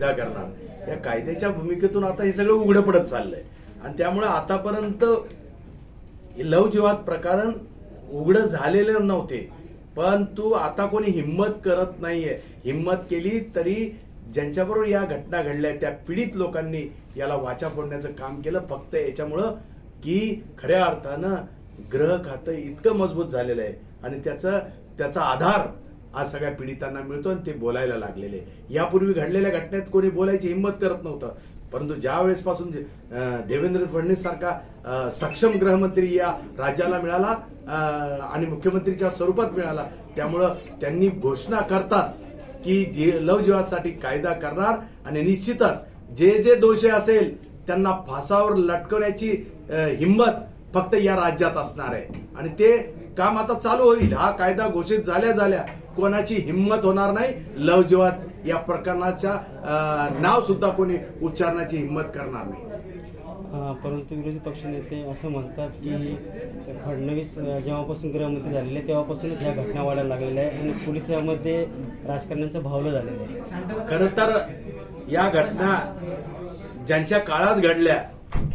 कायदा करणार. या कायद्याच्या भूमिकेतून आता हे सगळं उघडं पडत चाललंय. आणि त्यामुळे आतापर्यंत लव जिवाद प्रकरण उघडं झालेले नव्हते. परंतु आता कोणी हिंमत करत नाहीये. हिंमत केली तरी ज्यांच्याबरोबर या घटना घडल्या त्या पीडित लोकांनी याला वाचा फोडण्याचं काम केलं. फक्त याच्यामुळं की खऱ्या अर्थानं ग्रह खातं इतकं मजबूत झालेलं आहे. आणि त्याचं त्याचा आधार आज सगळ्या पीडितांना मिळतो आणि ते बोलायला लागलेले. यापूर्वी घडलेल्या घटनेत कोणी बोलायची हिंमत करत नव्हतं. परंतु ज्या वेळेस पासून देवेंद्र फडणवीस सारखा सक्षम गृहमंत्री या राज्याला मिळाला आणि मुख्यमंत्रीच्या स्वरूपात मिळाला त्यामुळं त्यांनी घोषणा करताच की जे लवजीवासाठी कायदा करणार आणि निश्चितच जे जे दोषी असेल त्यांना फासावर लटकवण्याची हिंमत फक्त या राज्यात असणार आहे. आणि ते काम आता चालू होईल. हा कायदा घोषित झाल्या झाल्या कोणाची हिंमत होणार नाही. लव जिहाद या प्रकरणाच्या नाव सुद्धा कोणी उच्चारण्याची हिंमत करणार नाही. परंतु विरोधी पक्षनेते असं म्हणतात की फडणवीस जेव्हापासून गृहमंत्री झालेले तेव्हापासूनच ह्या घटना वाढायला लागलेल्या आहे आणि पोलीस यामध्ये राजकारण्यांचं भावलं झालेलं आहे. खर तर या घटना ज्यांच्या काळात घडल्या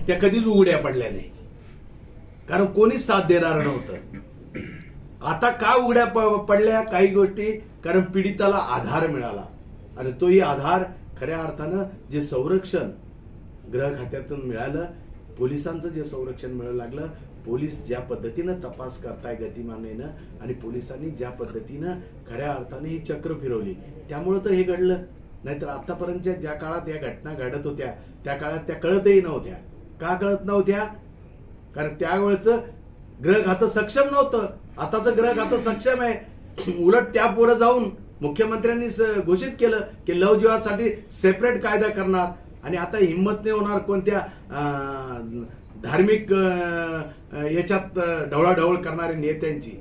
त्या कधीच उघड्या पडल्या नाही. कारण कोणीच साथ देणार नव्हतं. आता का उघड्या प- पडल्या काही गोष्टी? कारण पीडिताला आधार मिळाला. आणि तोही आधार खऱ्या अर्थानं जे संरक्षण ग्रह खात्यातून मिळालं पोलिसांचं जे संरक्षण मिळायला लागलं पोलीस ज्या पद्धतीनं तपास करताय गतिमानेनं आणि पोलिसांनी ज्या पद्धतीनं खऱ्या अर्थाने ही चक्र फिरवली त्यामुळं तर हे घडलं. नाहीतर आतापर्यंतच्या ज्या काळात या घटना घडत होत्या त्या काळात त्या कळतही नव्हत्या. का कळत नव्हत्या? कारण त्यावेळचं ग्रह खातं सक्षम नव्हतं. आताचं ग्रह खातं सक्षम आहे. उलट त्या पुढे जाऊन मुख्यमंत्र्यांनी स- घोषित केलं की लव सेपरेट कायदा करणार. आणि आता हिंमत नाही होणार कोणत्या धार्मिक याच्यात ढवळाढवळ करणारे नेत्यांची.